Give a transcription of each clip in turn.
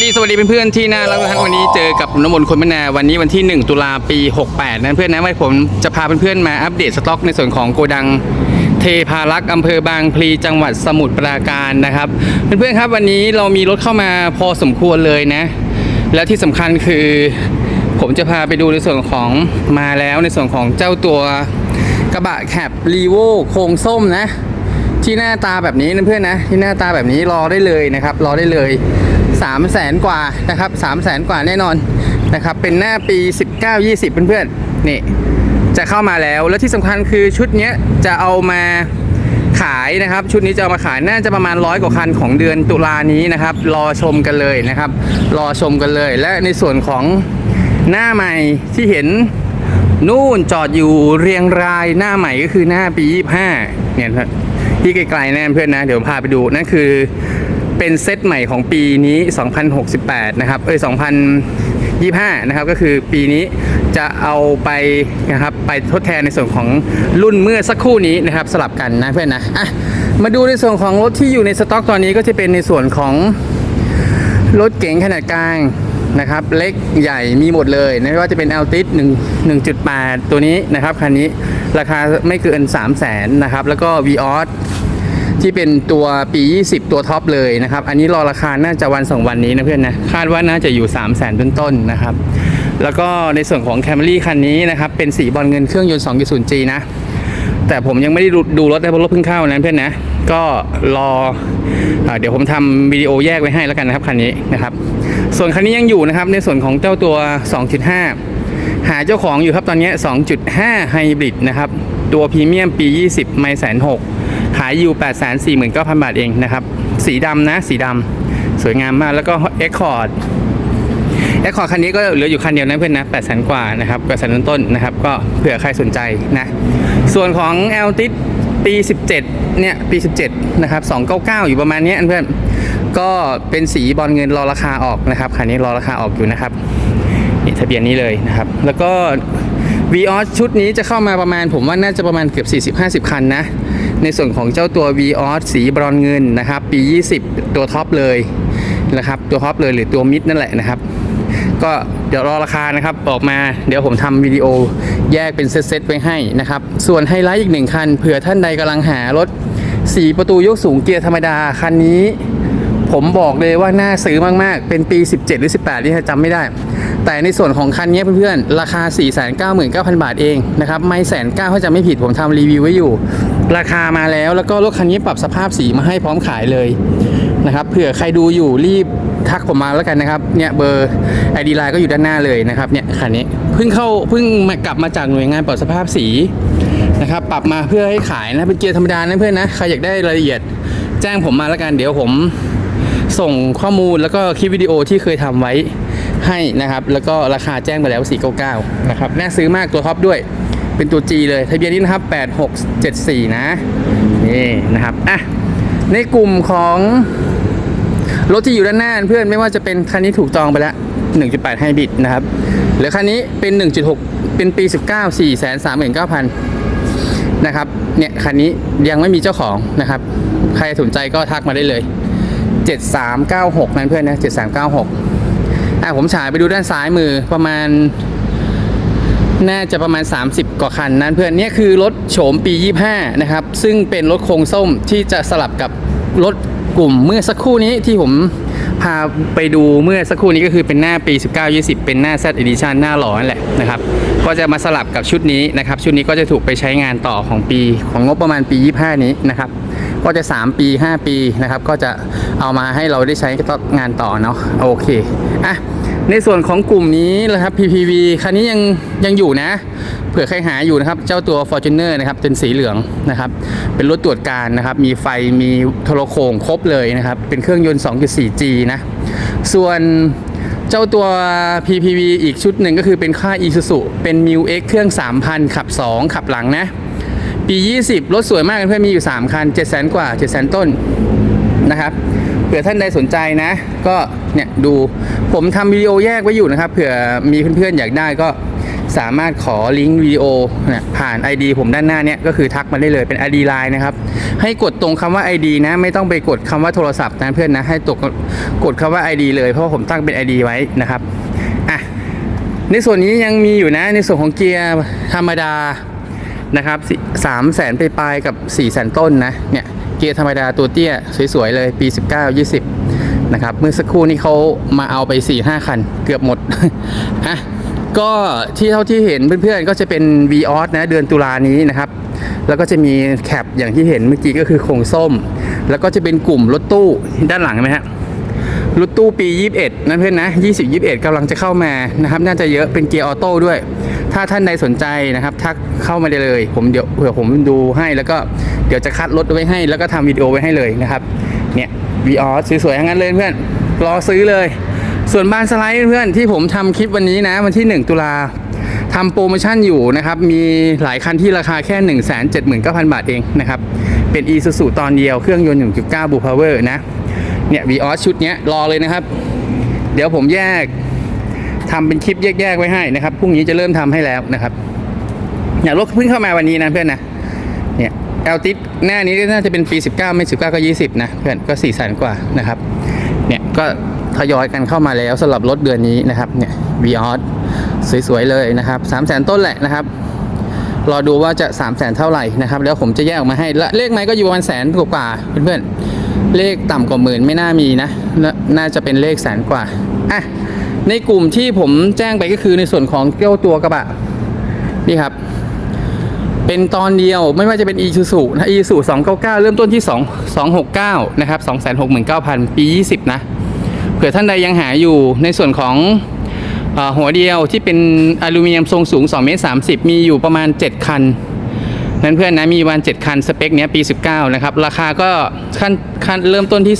วัสดีสวัสดีเพื่อนๆที่น่ารักทุกท่านวันนี้เจอกับน้ำมนต์คนมนาวันนี้วันที่ 1 ตุลาปี 68นะเพื่อนนะว่าผมจะพาเพื่อนๆมาอัปเดตสต็อกในส่วนของโกดังเทพารักษ์อำเภอบางพลีจังหวัดสมุทรปราการนะครับ เพื่อนๆครับวันนี้เรามีรถเข้ามาพอสมควรเลยนะ แล้วที่สำคัญคือ ผมจะพาไปดูในส่วนของมาแล้วในส่วนของเจ้าตัวกระบะแคปรีโวโครงส้มนะ ที่หน้าตาแบบนี้นะเพื่อนนะที่หน้าตาแบบนี้รอได้เลยนะครับ รอได้เลย3 0 0แสนกว่านะครับ3 0 0แสนกว่าแน่นอนนะครับ เป็นหน้าปี 19 20 เพื่อนๆนี่จะเข้ามาแล้วแล้วที่สำคัญคือชุดนี้จะเอามาขายนะครับ ชุดนี้จะเอามาขายน่าจะประมาณร้อยกว่าคันของเดือนตุลานี้นะครับ รอชมกันเลยนะครับ รอชมกันเลย และในส่วนของหน้าใหม่ที่เห็นนู่นจอดอยู่เรียงรายหน้าใหม่ก็คือหน้าปี 25เนี่ยครับ ที่ไกลๆแน่เพื่อนนะ เดี๋ยวพาไปดูนั่นคือเป็นเซตใหม่ของปีนี้ 2068 นะครับ เอ้ย 2025 นะครับ ก็คือปีนี้จะเอาไปนะครับไปทดแทนในส่วนของรุ่นเมื่อสักครู่นี้นะครับสลับกันนะเพื่อนนะอะมาดูในส่วนของรถที่อยู่ในสต็อกตอนนี้ก็จะเป็นในส่วนของรถเก๋งขนาดกลาง นะครับเล็กใหญ่มีหมดเลยไม่ว่าจะเป็น a l t i s 1 1.8 ตัวนี้นะครับคันนี้ราคาไม่เกิน 3 0 0แสนนะครับแล้วก็ v ีออที่เป็นตัวปี 20 ตัวท็อปเลยนะครับ อันนี้รอราคาน่าจะวัน2วันนี้นะเพื่อนนะคาดว่าน่าจะอยู่ 3 0 0แสนต้นๆนะครับ แล้วก็ในส่วนของ Camry คันนี้นะครับเป็นสีบอลเงินเครื่องยนต์ 2.0G นะ แต่ผมยังไม่ได้ดูรถนะเพราะรถเพิ่งเข้านะเพื่อนนะก็รออเดี๋ยวผมทำวิดีโอแยกไว้ให้แล้วกันนะครับคันนี้นะครับ ส่วนคันนี้ยังอยู่นะครับในส่วนของเจ้าตัว 2.5 หาเจ้าของอยู่ครับตอนนี้ 2.5 ไฮบริดนะครับ ตัวพรีเมียมปี 20 ไม่แสนหกขายอยู่ 8 4 9 0 0 0 บาทเองนะครับ สีดำนะ สีดำสวยงามมากแล้วก็ Accord แอคคอร์คันนี้ก็เหลืออยู่คันเดียวนะเพื่อนนะ8แสนกว่านะครับ8แสนต้นๆนะครับ ก็เผื่อใครสนใจนะ ส่วนของ l t i s ปี 17 เนี่ย ปี 17 นะครับ 299 อยู่ประมาณนี้เพื่อน ก็เป็นสีบอลเงินรอราคาออกนะครับคันนี้รอราคาออกอยู่นะครับนี่ทะเบียนนี้เลยนะครับ แล้วก็ v ีออชุดนี้จะเข้ามาประมาณ ผมว่าน่าจะประมาณเกือบ 40-50 คันนะ ในส่วนของเจ้าตัว v ีออสีบรอนเงินนะครับ ปี 20 ตัวท็อปเลยนะครับ ตัวท็อปเลยหรือตัวมิดนั่นแหละนะครับ ก็เดี๋ยวรอราคานะครับออกมาเดี๋ยวผมทำวิดีโอแยกเป็นเซตๆไว้ให้นะครับ ส่วนไฮไลท์อีกหนึ่งคันเผื่อท่านใดกำลังหารถ 4 ประตูยกสูงเกียร์ธรรมดาคันนี้ ผมบอกเลยว่าน่าซื้อมาก ๆ เป็นปี 17 หรือ 18 ที่จำไม่ได้ แต่ในส่วนของคันนี้เพื่อนๆ ราคา 499,000 บาทเองนะครับไม่แสนเก้าถ้าจะไม่ผิดผมทำรีวิวไว้อยู่ ราคามาแล้วแล้วก็รถคันนี้ปรับสภาพสีมาให้พร้อมขายเลยนะครับเผื่อใครดูอยู่รีบทักผมมาแล้วกันนะครับเนี่ยเบอร์ไอดีไลน์ก็อยู่ด้านหน้าเลยนะครับเนี่ยคันนี้เพิ่งเข้าเพิ่งกลับมาจากหน่วยงานปรับสภาพสีนะครับปรับมาเพื่อให้ขายนะเป็นเกียร์ธรรมดานะเพื่อนนะใครอยากได้รายละเอียด แจ้งผมมาแล้วกันเดี๋ยวผม ส่งข้อมูลแล้วก็คลิปวิดีโอที่เคยทำไว้ให้นะครับ แล้วก็ราคาแจ้งไปแล้ว 499 นะครับ น่าซื้อมากตัวท็อปด้วย เป็นตัว G เลย ทะเบียนนี้นะครับ 8674 นะ นี่นะครับ อะ ในกลุ่มของรถที่อยู่ด้านหน้าเพื่อนไม่ว่าจะเป็นคันนี้ถูกจองไปแล้ว 1.8ไฮบริดนะครับ หรือคันนี้เป็น 1.6 เป็นปี 19 4 3 9 0 0 0 นะครับ เนี่ยคันนี้ยังไม่มีเจ้าของนะครับ ใครสนใจก็ทักมาได้เลย 7396 นั่นเพื่อนนะ 7396 อะผมฉายไปดูด้านซ้ายมือประมาณ น่าจะประมาณ 30 กว่าคันนั้นเพื่อนเนี่ยคือรถโฉมปี 25 นะครับ ซึ่งเป็นรถโครงส้มที่จะสลับกับรถกลุ่มเมื่อสักครู่นี้ที่ผมพาไปดูเมื่อสักครู่นี้ก็คือเป็นหน้าปี 19 20 เป็นหน้า Z Edition หน้าหล่อนั่นแหละนะครับ ก็จะมาสลับกับชุดนี้นะครับ ชุดนี้ก็จะถูกไปใช้งานต่อของปีของงบประมาณปี 25 นี้นะครับ ก็จะ 3 ปี 5 ปีนะครับก็จะเอามาให้เราได้ใช้งานต่อเนาะโอเคอะในส่วนของกลุ่มนี้นะครับ PPV คันนี้ยังยังอยู่นะ เผื่อใครหาอยู่นะครับ เจ้าตัว Fortuner นะครับเป็นสีเหลืองนะครับ เป็นรถตรวจการนะครับ มีไฟมีโทรโขงครบเลยนะครับ เป็นเครื่องยนต์ 2.4G นะ ส่วนเจ้าตัว PPV อีกชุดหนึ่งก็คือเป็นค่าย Isuzu เป็น m u X เครื่อง 3,000 ขับ 2 ขับหลังนะ ปี 20 รถสวยมากเพื่อนมีอยู่ 3 คัน 7 0 0 0 0กว่า 7 0 0 0 0 ต้นนะครับเผื่อท่านใดสนใจนะ ก็เนี่ยดูผมทำวิดีโอแยกไว้อยู่นะครับเผื่อมีเพื่อนๆอยากได้ก็สามารถขอลิงก์วิดีโอเนี่ยผ่าน ID ผมด้านหน้าเนี่ยก็คือทักมาได้เลยเป็น ID Line นะครับ ให้กดตรงคำว่า ID นะ ไม่ต้องไปกดคำว่าโทรศัพท์นะเพื่อนนะให้ตกกดคำว่า ID เลยเพราะาผมตั้งเป็น ID ไว้นะครับอะในส่วนนี้ยังมีอยู่นะในส่วนของเกียร์ธรรมดา นะครับสามแสนไปปลายๆกับ4ี่แสนต้นนะเนี่ยเกียร์ธรรมดาตัวเตี้ยสวยๆเลยปี 19 20นะครับเมื่อสักครู่นี้เขามาเอาไป 4 5 คันเกือบหมดอะก็ที่เท่าที่เห็นเพื่อนๆก็จะเป็น v ีออสนะเดือนตุลานี้นะครับ แล้วก็จะมีแคปอย่างที่เห็นเมื่อกี้ก็คือโครงส้ม แล้วก็จะเป็นกลุ่มรถตู้ด้านหลังนไหมฮะรถตู้ปี 21นะเพื่อนนะ 20 21กำลังจะเข้ามานะครับ น่าจะเยอะเป็นเกียร์ออโต้ด้วย ถ้าท่านใดสนใจนะครับทักเข้ามาได้เลย ผมเดี๋ยวเผื่อผมดูให้แล้วก็เดี๋ยวจะคัดรถไว้ให้ แล้วก็ทำวิดีโอไว้ให้เลยนะครับ เนี่ยวีออสสวยๆทั้งนั้นเลยเพื่อนรอซื้อเลย ส่วนบานสไลด์เพื่อนที่ผมทำคลิปวันนี้นะ วันที่ 1 ตุลาทำโปรโมชั่นอยู่นะครับ มีหลายคันที่ราคาแค่ 1 7 9 0 0 0 บาทเองนะครับ เป็น e s u s u ตอนเดียวเครื่องยนต์ 1.9 b ู o Power นะ เนี่ยวีออสชุดเนี้ยรอเลยนะครับ เดี๋ยวผมแยก ทำเป็นคลิปแยกๆไว้ให้นะครับพรุ่งนี้จะเริ่มทำให้แล้วนะครับอย่ารถเพิ่งเข้ามาวันนี้นะเพื่อนนะเนี่ยแอลติสหน้านี้น่าจะเป็นปี 19 ไม่ 19 ก็ 20 นะเพื่อนก็4แสนกว่านะครับเนี่ยก็ทยอยกันเข้ามาแล้วสำหรับรถเดือนนี้นะครับเนี่ยวีออสสวยๆเลยนะครับ3 0 0แสนต้นแหละนะครับรอดูว่าจะ3 0 0แสนเท่าไหร่นะครับแล้วผมจะแยกออกมาให้ละเลขไหมก็อยู่ประมาณแสนกว่าเพื่อนๆเลขต่ำกว่าหมื่นไม่น่ามีนะน่าจะเป็นเลขแสนกว่าอะ ในกลุ่มที่ผมแจ้งไปก็คือในส่วนของเกี่ยวตัวกระบะนี่ครับ เป็นตอนเดียวไม่ว่าจะเป็น e ี u ูนะ e ี u 299 เริ่มต้นที่ 2 269 นะครับ 269,000 ปี 20 นะ เผื่อท่านใดยังหาอยู่ในส่วนของอหัวเดียวที่เป็นอลูมิเนียมทรงสูง 2 เมตร 30 มีอยู่ประมาณ 7 คัน นั้นเพื่อนนะมีวัน 7 คัน สเปคเนี้ยปี 19 นะครับ ราคาก็ขั้นขั้นเริ่มต้นที่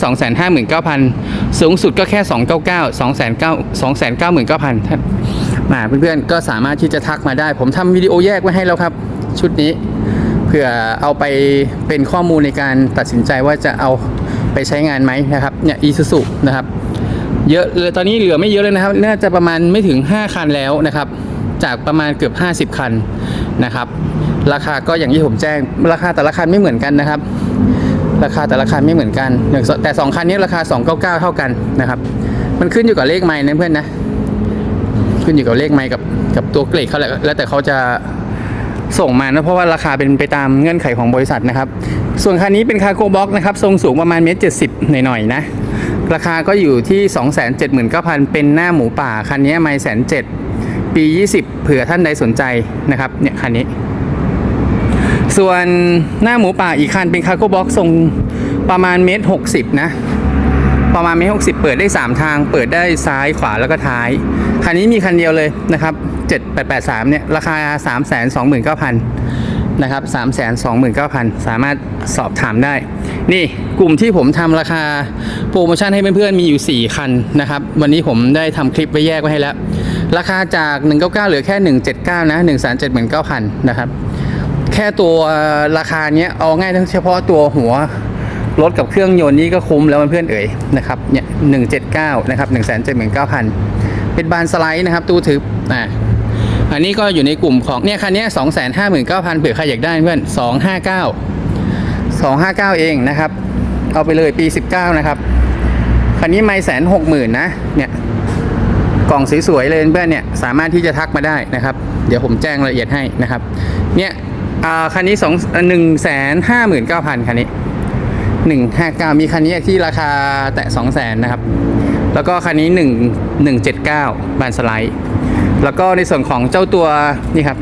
259,000 สูงสุดก็แค่ 299 299 299,000ท่านมาเพื่อนๆก็สามารถที่จะทักมาได้ ผมทำวิดีโอแยกไว้ให้แล้วครับ ชุดนี้เผื่อเอาไปเป็นข้อมูลในการตัดสินใจว่าจะเอาไปใช้งานไหมนะครับเนี่ยอีซูซุนะครับเยอะเลยตอนนี้เหลือไม่เยอะเลยนะครับ น่าจะประมาณไม่ถึง 5 คันแล้วนะครับ จากประมาณเกือบ 50 คันนะครับ ราคาก็อย่างที่ผมแจ้ง ราคาแต่ละคันไม่เหมือนกันนะครับ ราคาแต่ละคันไม่เหมือนกันอย่างแต่2คันนี้ราคา 299 เท่ากันนะครับ มันขึ้นอยู่กับเลขไม้นะเพื่อนนะ ขึ้นอยู่กับเลขไม้กับกับตัวเกรดเขาแหละแล้วแต่เขาจะส่งมานะเพราะว่าราคาเป็นไปตามเงื่อนไขของบริษัทนะครับ ส่วนคันนี้เป็นคาโกบ็อกนะครับทรงสูงประมาณเมตรเจ็ดสิบหน่อยๆนะ ราคาก็อยู่ที่ 2 7 9 0 0 0 เป็นหน้าหมูป่า คันนี้ไม่แสนเจ็ดปี 20 เผื่อท่านใดสนใจนะครับเนี่ยคันนี้ ส่วนหน้าหมูป่าอีกคันเป็นคาร์โกบ็อกซ์ทรงประมาณเมตรหกสิบนะ ประมาณเมตรหกสิบเปิดได้ 3 ทาง เปิดได้ซ้ายขวาแล้วก็ท้าย คันนี้มีคันเดียวเลยนะครับ7883เนี่ย ราคา329,000นะครับ329,000สามารถสอบถามได้ นี่กลุ่มที่ผมทำราคาโปรโมชั่นให้เพื่อนๆมีอยู่ 4 คันนะครับ วันนี้ผมได้ทำคลิปไว้แยกไว้ให้แล้ว ราคาจาก 199 เหลือแค่ 179 นะ 179,000 นะครับ แค่ตัวราคาเนี้ยเอาง่ายทั้งเฉพาะตัวหัวรถกับเครื่องยนต์นี่ก็คุ้มแล้วเพื่อนเอ๋ยนะครับเนี่ยหนึ่งเจ็ดเก้านะครับหนึ่งแสนเจ็ดหมื่นเก้าพันเป็นบานสไลด์นะครับตู้ทึบอ่าอันนี้ก็อยู่ในกลุ่มของเนี่ยคันนี้สองแสนห้าหมื่นเก้าพันเผื่อใครอยากได้เพื่อนสองห้าเก้าสองห้าเก้าเองนะครับ เอาไปเลยปีสิบเก้านะครับคันนี้ไม่แสนหกหมื่นนะเนี่ยกล่องสวยๆเลยเพื่อนเนี่ยสามารถที่จะทักมาได้นะครับ เดี๋ยวผมแจ้งรายละเอียดให้นะครับ เนี่ย อ่าคันนี้สองหนึ่งแสนห้าหมื่นเก้าพันคันนี้หนึ่งห้าเก้ามีคันนี้ที่ราคาแตะสองแสนนะครับ แล้วก็คันนี้หนึ่งหนึ่งเจ็ดเก้าบานสไลด์ แล้วก็ในส่วนของเจ้าตัวนี่ครับ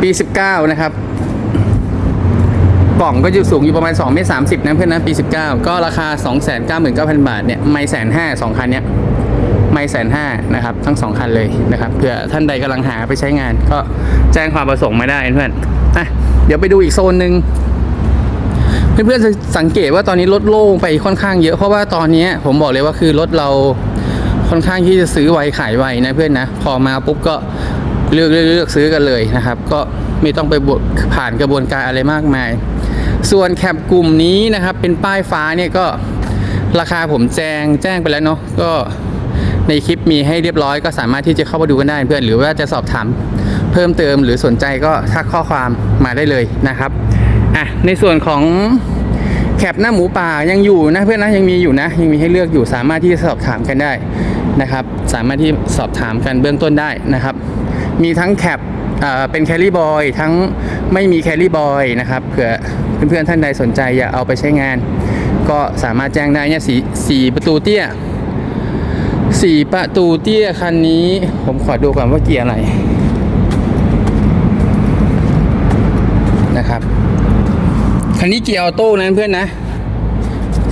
ปีสิบเก้านะครับกล่องก็อยู่สูงอยู่ประมาณ2เมตร30นะเพื่อนนะปี 19 ก็ราคา 2 9 9 9 0 0 บาทเนี่ยไม่แสนห้าสองคันเนี้ย ไม่แสนห้านะครับ ทั้งสองคันเลยนะครับเผื่อท่านใดกำลังหาไปใช้งาน ก็แจ้งความประสงค์มาได้เพื่อนอะเดี๋ยวไปดูอีกโซนหนึ่งเพื่อนๆจะสังเกตว่าตอนนี้ลดโล่งไปค่อนข้างเยอะเพราะว่าตอนนี้ผมบอกเลยว่าคือรถเราค่อนข้างที่จะซื้อไวขายไวนะเพื่อนนะพอมาปุ๊บก็เลือกเลือกเลือกซื้อกันเลยนะครับ ก็ไม่ต้องไปบดผ่านกระบวนการอะไรมากมาย ส่วนแคปกลุ่มนี้นะครับ เป็นป้ายฟ้าเนี่ยก็ราคาผมแจ้งแจ้งไปแล้วเนาะก็ ในคลิปมีให้เรียบร้อยก็สามารถที่จะเข้ามาดูกันได้เพื่อนหรือว่าจะสอบถามเพิ่มเติมหรือสนใจก็ทักข้อความมาได้เลยนะครับอะในส่วนของแคปหน้าหมูป่ายังอยู่นะเพื่อนนะยังมีอยู่นะยังมีให้เลือกอยู่สามารถที่จะสอบถามกันได้นะครับ สามารถที่สอบถามกันเบื้องต้นได้นะครับ มีทั้งแคปเอ่อเป็นแคลรี่บอยทั้งไม่มีแคลรี่บอยนะครับเผื่อเพื่อนๆท่านใดสนใจอยากเอาไปใช้งาน ก็สามารถแจ้งได้เนี่ยสีสีประตูเตี้ย สีประตูเตี้ยคันนี้ ผมขอดูก่อนว่าเกียร์อะไรนะครับ คันนี้เกียร์ออโต้นะเพื่อนนะ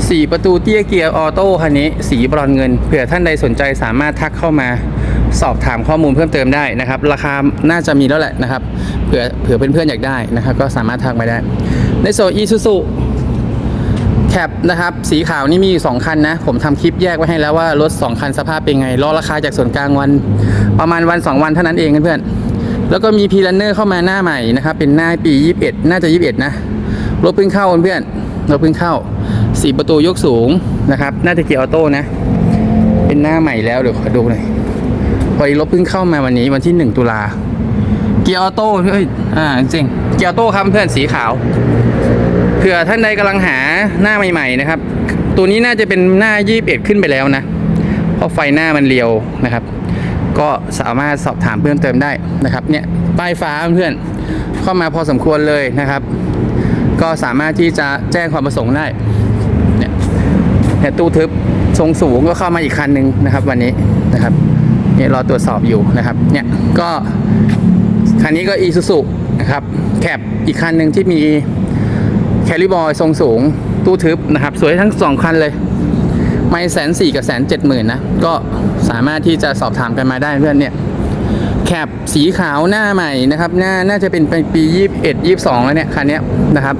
สี่ประตูเตี้ยเกียร์ออโต้คันนี้สีบรอนเงิน เผื่อท่านใดสนใจสามารถทักเข้ามาสอบถามข้อมูลเพิ่มเติมได้นะครับ ราคาน่าจะมีแล้วแหละนะครับเผื่อเผื่อเพื่อนๆอยากได้นะครับ ก็สามารถทักมาได้ ในโซอีซูซู แคปนะครับ สีขาวนี่มีอยู่สองคันนะ ผมทำคลิปแยกไว้ให้แล้วว่ารถ 2 คันสภาพเป็นไง รอราคาจากส่วนกลางวันประมาณวัน 2 วันเท่านั้นเองเพื่อนๆแล้วก็มีพีลันเนอร์เข้ามาหน้าใหม่นะครับ เป็นหน้าปี 21 น่าจะ 21 นะ รถเพิ่งเข้าเพื่อนรถเพิ่งเข้าสีประตูยกสูงนะครับ น่าจะเกียร์ออโต้นะ เป็นหน้าใหม่แล้วเดี๋ยวขอดูหน่อยพอดีรถเพิ่งเข้ามาวันนี้วันที่ 1 ตุลาเกียร์ออโต้เฮ้ยอ่าจริงเกียร์ออโต้ครับเพื่อนสีขาว ผื่อท่านใดกำลังหาหน้าใหม่ๆนะครับ ตัวนี้น่าจะเป็นหน้า 21 ขึ้นไปแล้วนะ เพราะไฟหน้ามันเรียวนะครับ ก็สามารถสอบถามเพิ่มเติมได้นะครับ เนี่ยป้ายฟ้าเพื่อนเข้ามาพอสมควรเลยนะครับ ก็สามารถที่จะแจ้งความประสงค์ได้ เนี่ยเนี่ยตู้ทึบทรงสูงก็เข้ามาอีกคันหนึ่งนะครับ วันนี้นะครับเนี่ยรอตรวจสอบอยู่นะครับ เนี่ยก็คันนี้ก็อีซูซุนะครับแคปอีกคันหนึ่งที่มี แคลิบอยทรงสูง ตู้ทึบนะครับ สวยทั้งสองคันเลย ไม่แสนสี่กับแสนเจ็ดหมื่นนะ ก็สามารถที่จะสอบถามกันมาได้เพื่อนเนี่ยแคปสีขาวหน้าใหม่นะครับหน้าน่าจะเป็นปี 21 22 แล้วเนี่ยคันนี้นะครับ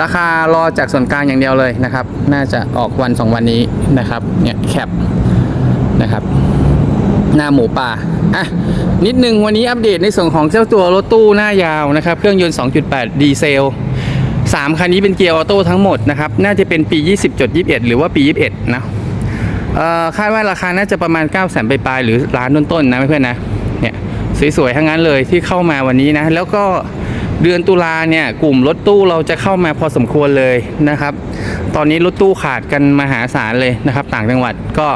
ราคารอจากส่วนกลางอย่างเดียวเลยนะครับ น่าจะออกวัน 2 วันนี้นะครับเนี่ยแคปนะครับ หน้าหมูป่าอะนิดนึงวันนี้อัปเดตในส่วนของเจ้าตัวรถตู้หน้ายาวนะครับ เครื่องยนต์ 2.8 ดีเซล 3 คันนี้เป็นเกียร์ออโต้ทั้งหมดนะครับ น่าจะเป็นปี 20.21 หรือว่าปี 21 นะเอ่อคาดว่าราคาน่าจะประมาณ 9 0 0 0 0ปลายๆหรือล้านต้นๆนะเพื่อนๆนะเนี่ยสวยๆทั้งนั้นเลยที่เข้ามาวันนี้นะ แล้วก็เดือนตุลาเนี่ยกลุ่มรถตู้เราจะเข้ามาพอสมควรเลยนะครับ ตอนนี้รถตู้ขาดกันมหาศาลเลยนะครับ ต่างจังหวัดก็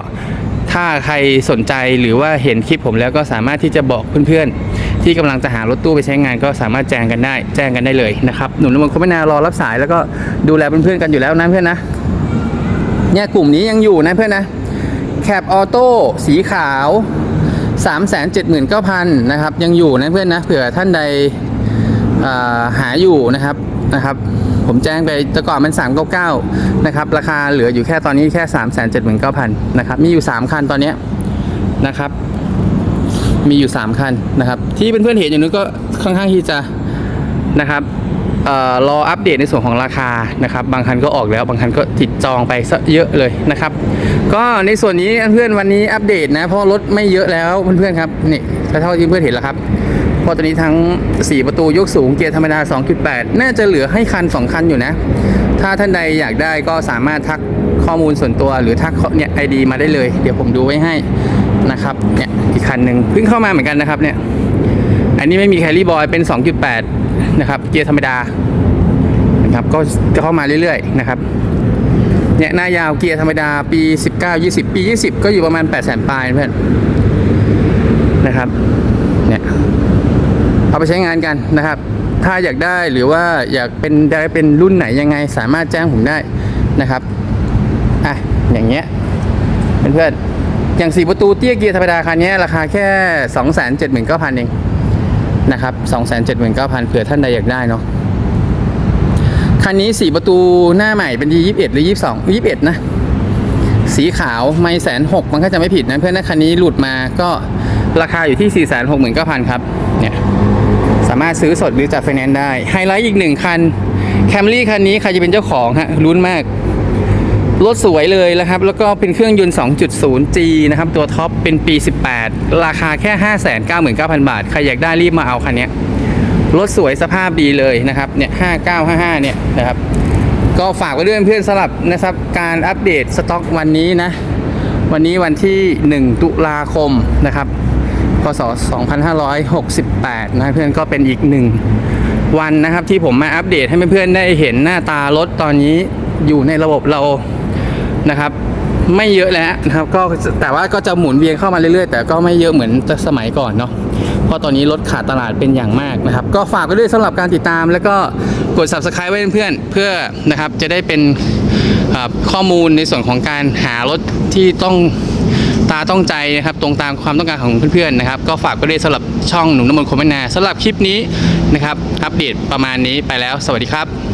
ถ้าใครสนใจหรือว่าเห็นคลิปผมแล้วก็สามารถที่จะบอกเพื่อนๆ ที่กำลังจะหารถตู้ไปใช้งานก็สามารถแจ้งกันได้ แจ้งกันได้เลยนะครับหนุ่มนวลคมนารอรับสายแล้วก็ดูแลเพื่อนๆกันอยู่แล้วนะเพื่อนนะเนี่ยกลุ่มนี้ยังอยู่นะเพื่อนนะแคปออโต้สีขาว 379,000นะครับยังอยู่นะเพื่อนนะเผื่อท่านใดาหาอยู่นะครับนะครับผมแจ้งไปแต่ก่อนมัน399นะครับราคาเหลืออยู่แค่ตอนนี้แค่ 379,000นะครับมีอยู่ 3 คันตอนนี้นะครับ มีอยู่ 3 คันนะครับ ที่เเพื่อนๆเห็นอยู่นู้นก็ค่อนข้างที่จะนะครับเอ่อรออัปเดตในส่วนของราคานะครับ บางคันก็ออกแล้ว บางคันก็ติดจองไปซะเยอะเลยนะครับ ก็ในส่วนนี้เพื่อนวันนี้อัปเดตนะ เพราะรถไม่เยอะแล้วเพื่อนๆครับนี่เท่าที่เพื่อนเห็นแล้วครับเพราะตอนนี้ทั้ง 4 ประตูยกสูงเกียร์ธรรมดา 2.8 น่าจะเหลือให้คัน 2 คันอยู่นะ ถ้าท่านใดอยากได้ก็สามารถทักข้อมูลส่วนตัวหรือทักเนี่ยไอดีมาได้เลย เดี๋ยวผมดูไว้ให้ นะครับเนี่ยอีกคันหนึ่งเพิ่งเข้ามาเหมือนกันนะครับเนี่ยอันนี้ไม่มีแคลรี่บอยเป็น 2.8 นะครับ เกียร์ธรรมดานะครับก็จะเข้ามาเรื่อยๆนะครับเนี่ยหน้ายาวเกียร์ธรรมดาปี 19 20 ปี 20 ก็อยู่ประมาณ 8 0 0 0 0ปลายเพื่อนนะครับเนี่ยเอาไปใช้งานกันนะครับ ถ้าอยากได้หรือว่าอยากเป็นได้เป็นรุ่นไหนยังไงสามารถแจ้งผมได้นะครับอะอย่างเงี้ยเพื่อนๆ อย่างสี่ประตูเตี้ยเกียร์ธรรมดาคันนี้ราคาแค่ 279,000 เองนะครับ 279,000เผื่อท่านใดอยากได้เนาะคันนี้ 4 ประตูหน้าใหม่เป็นดี21 หรือ 22 21 นะ สีขาวไม่แสนหกมันก็จะไม่ผิดนะ เพื่อนนะคันนี้หลุดมาก็ราคาอยู่ที่ 4 6 9 0 0 0 ครับ เนี่ย สามารถซื้อสดหรือจัดไฟแนนซ์ได้ ไฮไลท์อีกหนึ่งคันแคมรี่คันนี้ใครจะเป็นเจ้าของฮะลุ้นมาก รถสวยเลยนะครับ แล้วก็เป็นเครื่องยนต์ 2.0G นะครับ ตัวท็อปเป็นปี 18 ราคาแค่ 599,000 บาท ใครอยากได้รีบมาเอาคันนี้รถสวยสภาพดีเลยนะครับ เนี่ย5955 เนี่ยนะครับ ก็ฝากไว้ด้วยเพื่อนๆสำหรับนะครับ การอัปเดตสต็อกวันนี้นะ วันนี้วันที่ 1 ตุลาคมนะครับ พศ 2568 นะเพื่อนก็เป็นอีกหนึ่งวันนะครับที่ผมมาอัปเดตให้เพื่อนๆได้เห็นหน้าตารถตอนนี้อยู่ในระบบเรา นะครับไม่เยอะแล้วนะครับก็แต่ว่าก็จะหมุนเวียนเข้ามาเรื่อยๆ แต่ก็ไม่เยอะเหมือนสมัยก่อนเนาะเพราะตอนนี้รถขาดตลาดเป็นอย่างมากนะครับ ก็ฝากไว้ด้วยสำหรับการติดตาม แล้วก็กด subscribe ไว้เพื่อนเพื่อนะครับจะได้เป็นข้อมูลในส่วนของการหารถที่ต้องตาต้องใจนะครับตรงตามความต้องการของเพื่อนๆนะครับ ก็ฝากไปด้วยสำหรับช่องหนุ่มน้ำมนต์คมนาสำหรับคลิปนี้นะครับ อัปเดตประมาณนี้ไปแล้ว สวัสดีครับ